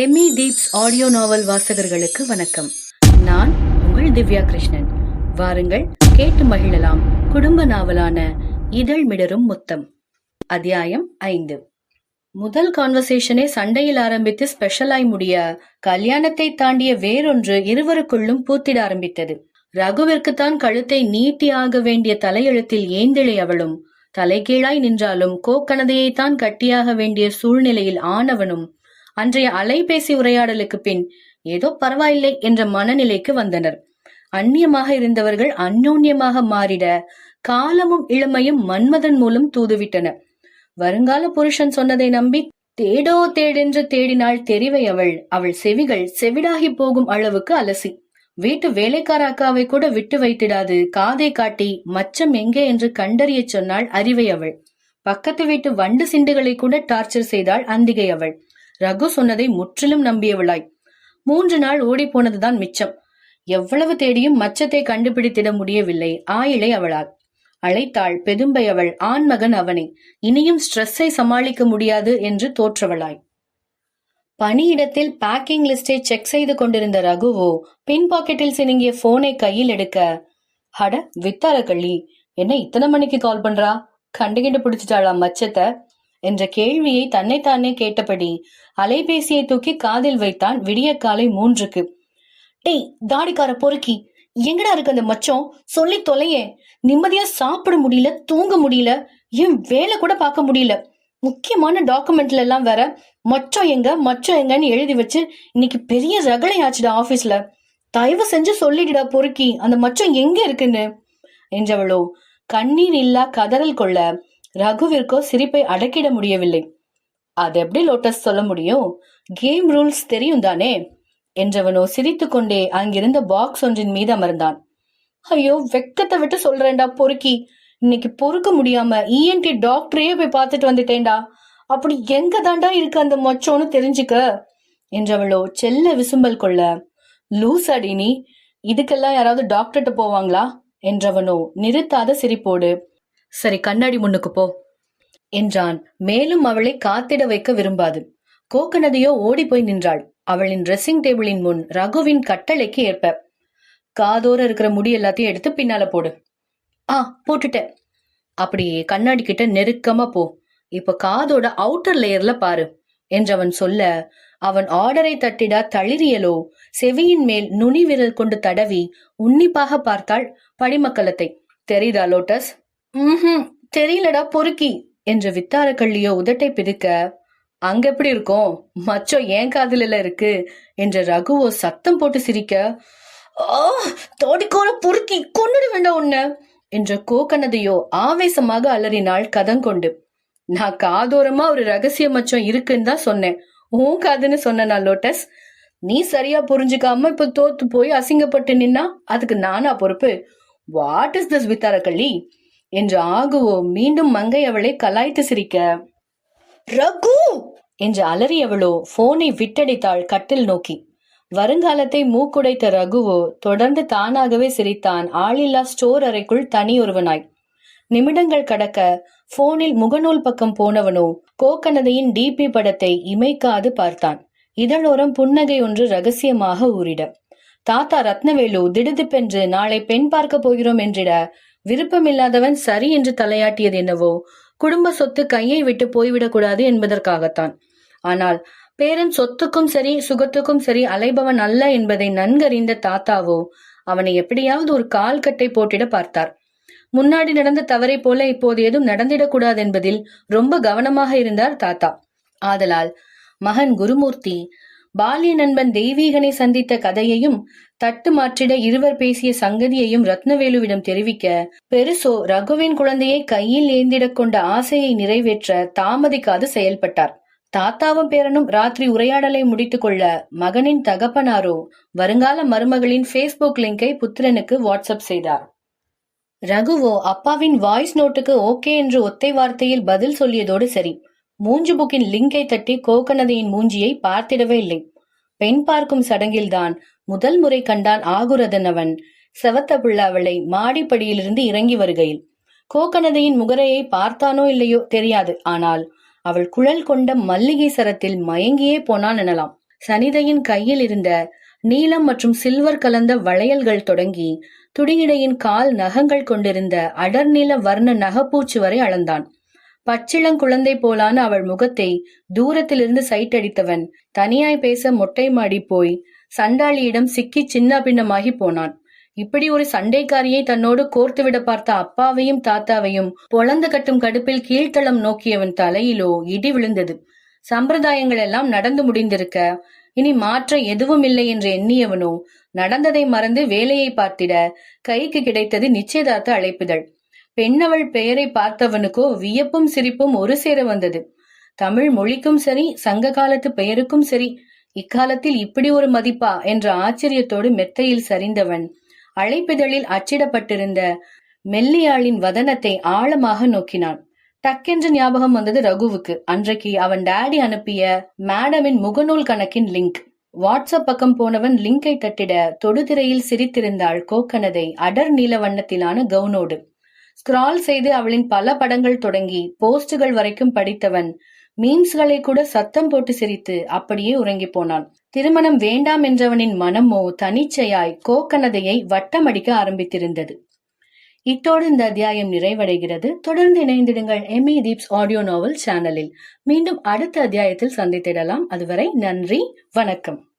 Amy தீப்ஸ் audio நாவல் வாசகர்களுக்கு வணக்கம். நான் உங்கள் திவ்யா கிருஷ்ணன். வாருங்கள் கேட்டு மகிழலாம் குடும்ப நாவலான இதழ் மிடரும் முத்தம் அத்தியாயம் ஐந்து. முதல் கான்வர்சேஷனை சண்டையில் ஆரம்பித்து ஸ்பெஷலாய் முடிய கல்யாணத்தை தாண்டிய வேறொன்று இருவருக்குள்ளும் பூத்திட ஆரம்பித்தது. ரகுவிற்குத்தான் கழுத்தை நீட்டி ஆக வேண்டிய தலையெழுத்தில் ஏந்திழை அவளும் தலைகீழாய் நின்றாலும் கோக்கணதையைத்தான் கட்டியாக வேண்டிய சூழ்நிலையில் ஆனவனும் அன்றைய அலைபேசி உரையாடலுக்கு பின் ஏதோ பரவாயில்லை என்ற மனநிலைக்கு வந்தனர். அந்நியமாக இருந்தவர்கள் அந்யோன்யமாக மாறிட காலமும் இளமையும் மன்மதன் மூலம் தூதுவிட்டன. வருங்கால புருஷன் சொன்னதை நம்பி தேடோ தேடென்று தேடினாள் தெரிவை அவள். அவள் செவிகள் செவிடாகி போகும் அளவுக்கு அலசி. வீட்டு வேலைக்கார அக்காவை கூட விட்டு வைத்திடாது. காதை காட்டி மச்சம் எங்கே என்று கண்டறியச் சொன்னாள் அறிவை அவள். பக்கத்து வீட்டு வண்டு சிண்டுகளை கூட டார்ச்சர் செய்தாள் அந்திகை அவள். ரகு சொன்னதை முற்றிலும் நம்பியவளாய். மூன்று நாள் ஓடி போனதுதான் மிச்சம். எவ்வளவு தேடியும் மச்சத்தை கண்டுபிடித்திட முடியவில்லை ஆயிலை அவளால். அழைத்தாள் பெதும்பை அவள் ஆண்மகன் அவனை. இனியும் ஸ்ட்ரெஸ்ஸை சமாளிக்க முடியாது என்று தோற்றவளாய். பணியிடத்தில் பேக்கிங் லிஸ்டை செக் செய்து கொண்டிருந்த ரகுவோ பின் பாக்கெட்டில் சினுங்கிய போனை கையில் எடுக்க ஹட வித்தார கள்ளி என்ன இத்தனை மணிக்கு கால் பண்றா? கண்டுகிண்டு பிடிச்சிட்டாளா மச்சத்தை? என்ற கேள்வியை தன்னைத்தானே கேட்டபடி அலைபேசியை தூக்கி காதில் வைத்தான் விடிய காலை மூன்றுக்கு. டேய் தாடிக்கார பொறுக்கி எங்கடா இருக்கு அந்த மச்சம்? சொல்லி தொலையே. நிம்மதியா சாப்பிட முடியல தூங்க முடியல ஏன் வேலை கூட பார்க்க முடியல. முக்கியமான டாக்குமெண்ட்ல எல்லாம் வேற மச்சம் எங்க மச்சம் எங்கன்னு எழுதி வச்சு இன்னைக்கு பெரிய ரகளையாச்சுடா ஆபீஸ்ல. தயவு செஞ்சு சொல்லிடுடா பொறுக்கி அந்த மச்சம் எங்க இருக்குன்னு? என்றவளோ கண்ணீர் இல்லா கதறல் கொள்ள ரகுவிற்கோ சிரிப்பை அடக்கிட முடியவில்லை. அது எப்படி லோட்டஸ் சொல்ல முடியும்? கேம் ரூல்ஸ் தெரியும் தானே? என்றவனோ சிரித்துக்கொண்டே அங்கிருந்த பாக்ஸ் ஒன்றின் மீது அமர்ந்தான். ஐயோ வெக்கத்தை விட்டு சொல்றேன்டா பொறுக்கி. இன்னைக்கு பொறுக்க முடியாம இஎன்டி டாக்டரையே போய் பார்த்துட்டு வந்துட்டேன்டா. அப்படி எங்க தாண்டா இருக்கு அந்த மொச்சோன்னு தெரிஞ்சுக்க? என்றவளோ செல்ல விசும்பல் கொள்ள லூஸ் அடி நீ. இதுக்கெல்லாம் யாராவது டாக்டர்கிட்ட போவாங்களா? என்றவனோ நிறுத்தாத சிரிப்போடு சரி கண்ணாடி முன்னுக்கு போ என்றான். மேலும் அவளை காத்திட வைக்க விரும்பாது. கோக்கனதியோ ஓடி போய் நின்றாள். அவளின் ட்ரெஸ்ஸிங் டேபிளின் முன் ரகுவின் கட்டளைக்கு ஏற்ப காதோர இருக்கிற முடி எல்லாத்தையும் எடுத்து பின்னால போடு. ஆ போட்டுட்டேன். அப்படியே கண்ணாடி கிட்ட நெருக்கமா போ. இப்ப காதோட அவுட்டர் லேயர்ல பாரு என்றவன் சொல்ல அவன் ஆர்டரை தட்டிடா தளிரியலோ செவியின் மேல் நுனி விரல் கொண்டு தடவி உன்னிப்பாக பார்த்தாள் படிமக்கலத்தை. தெரியுதா லோட்டஸ்? ம் தெரியலடா பொறுக்கி என்ற வித்தார கள்ளியோ உதட்டை பிதுக்க அங்க எப்படி இருக்கும்? மச்சம் ஏன் காதுல இருக்கு? என்ற ரகுவோ சத்தம் போட்டு சிரிக்க ஓ தோடிக்கோல பொறுக்கி கொன்னுட வேண்டாம் உன்ன என்ற கோக்கனதையோ ஆவேசமாக அலறினாள் கதங்கொண்டு நான் காதோரமா ஒரு ரகசிய மச்சம் இருக்குன்னு தான் சொன்னேன். உன் காதுன்னு சொன்ன லோட்டஸ். நீ சரியா புரிஞ்சுக்காம இப்ப தோத்து போய் அசிங்கப்பட்டு நின்னா அதுக்கு நானா பொறுப்பு? வாட் இஸ் திஸ் வித்தாரக்கள்ளி என்று ஆகுவோ மீண்டும் மங்கை அவளை கலாய்த்து சிரிக்க. ரகு! என்று அலறியவளோ போனை விட்டடித்தாள் கட்டில் நோக்கி. வருங்காலத்தை மூக்குடைத்த ரகுவோ தொடர்ந்து தானாகவே சிரித்தான். ஆளில்லா ஸ்டோர் அறைக்குள் தனியொருவனாய் நிமிடங்கள் கடக்க போனில் முகநூல் பக்கம் போனவனோ கோக்கனதையின் டிபி படத்தை இமைக்காது பார்த்தான். இதழோரம் புன்னகை ஒன்று ரகசியமாக ஊறிட. தாத்தா ரத்னவேலு திடுதிப்பென்று நாளை பெண் பார்க்க போகிறோம் என்றிட. விருப்பமில்லாதவன் சரி என்று தலையாட்டியது என்னவோ? குடும்ப சொத்து கையை விட்டு போய்விடக்கூடாது என்பதற்காகத்தான். ஆனால் பேரன் சொத்துக்கும் சரி சுகத்துக்கும் சரி அலைபவன் அல்ல என்பதை நன்கறிந்த தாத்தாவோ அவனை எப்படியாவது ஒரு கால் கட்டை போட்டிட பார்த்தார். முன்னாடி நடந்த தவறை போல இப்போது எதுவும் நடந்திடக்கூடாது என்பதில் ரொம்ப கவனமாக இருந்தார் தாத்தா. ஆதலால் மகன் குருமூர்த்தி பாலிய நண்பன் தெய்வீகனை சந்தித்த கதையையும் தட்டு மாற்றிட இருவர் பேசிய சங்கதியையும் ரத்னவேலுவிடம் தெரிவிக்க பெருசோ ரகுவின் குழந்தையை கையில் ஏந்திடக் கொண்ட ஆசையை நிறைவேற்ற தாமதிக்காது செயல்பட்டார். தாத்தாவும் பேரனும் ராத்திரி உரையாடலை முடித்துக் கொள்ள மகனின் தகப்பனாரோ வருங்கால மருமகளின் ஃபேஸ்புக் லிங்கை புத்திரனுக்கு வாட்ஸ்அப் செய்தார். ரகுவோ அப்பாவின் வாய்ஸ் நோட்டுக்கு ஓகே என்று ஒத்தை வார்த்தையில் பதில் சொல்லியதோடு சரி. மூஞ்சு புக்கின் லிங்கை தட்டி கோகனதையின் மூஞ்சியை பார்த்திடவே இல்லை. பெண் பார்க்கும் சடங்கில்தான் முதல் முறை கண்டான் ஆகுரதன் அவன். செவத்த பிள்ள அவளை மாடிப்படியிலிருந்து இறங்கி வருகையில். கோகனதையின் முகரையை பார்த்தானோ இல்லையோ தெரியாது. ஆனால் அவள் குழல் கொண்ட மல்லிகை சரத்தில் மயங்கியே போனான் எனலாம். சனிதையின் கையில் இருந்த நீலம் மற்றும் சில்வர் கலந்த வளையல்கள் தொடங்கி துடியிடையின் கால் நகங்கள் கொண்டிருந்த அடர்நில வர்ண நகப்பூச்சு வரை அளந்தான். பச்சிளங்குழந்தை போலான அவள் முகத்தை தூரத்திலிருந்து சைட்டடித்தவன் தனியாய் பேச மொட்டை மாடி போய் சண்டாளியிடம் சிக்கி சின்ன பின்னமாகி போனான். இப்படி ஒரு சண்டைக்காரியை தன்னோடு கோர்த்துவிட பார்த்த அப்பாவையும் தாத்தாவையும் பொழந்து கட்டும் கடுப்பில் கீழ்த்தளம் நோக்கியவன் தலையிலோ இடி விழுந்தது. சம்பிரதாயங்கள் எல்லாம் நடந்து முடிந்திருக்க இனி மாற்ற எதுவும் இல்லை என்று எண்ணியவனோ நடந்ததை மறந்து வேலையை பார்த்திட கைக்கு கிடைத்தது நிச்சயதார்த்த அழைப்புதழ் பெண்ணவள் பெயரை பார்த்தவனுக்கோ வியப்பும் சிரிப்பும் ஒரு சேர வந்தது. தமிழ் மொழிக்கும் சரி சங்க காலத்து பெயருக்கும் சரி இக்காலத்தில் இப்படி ஒரு மதிப்பா என்ற ஆச்சரியத்தோடு மெத்தையில் சரிந்தவன். அழைப்பிதழில் அச்சிடப்பட்டிருந்த மெல்லியாளின் வதனத்தை ஆழமாக நோக்கினான். டக்கென்று ஞாபகம் வந்தது ரகுவுக்கு. அன்றைக்கு அவன் டாடி அனுப்பிய மேடமின் முகநூல் கணக்கின் லிங்க். வாட்ஸ்அப் பக்கம் போனவன் லிங்கை தட்டிட தொடுதிரையில் சிரித்திருந்தாள் கோக்கனதை அடர் நீல வண்ணத்திலான கவுனோடு. ஸ்கிரால் செய்து அவளின் பல படங்கள் தொடங்கி போஸ்டுகள் வரைக்கும் படித்தவன் மீம்ஸ்களை கூட சத்தம் போட்டு சிரித்து அப்படியே உறங்கி போனான். திருமணம் வேண்டாம் என்றவனின் மனமோ தனிச்சையாய் கோக்கனதையை வட்டமடிக்க ஆரம்பித்திருந்தது. இத்தோடு இந்த அத்தியாயம் நிறைவடைகிறது. தொடர்ந்து இணைந்திடுங்கள் M E Deeps audio novel சேனலில் மீண்டும் அடுத்த அத்தியாயத்தில் சந்தித்திடலாம். அதுவரை நன்றி வணக்கம்.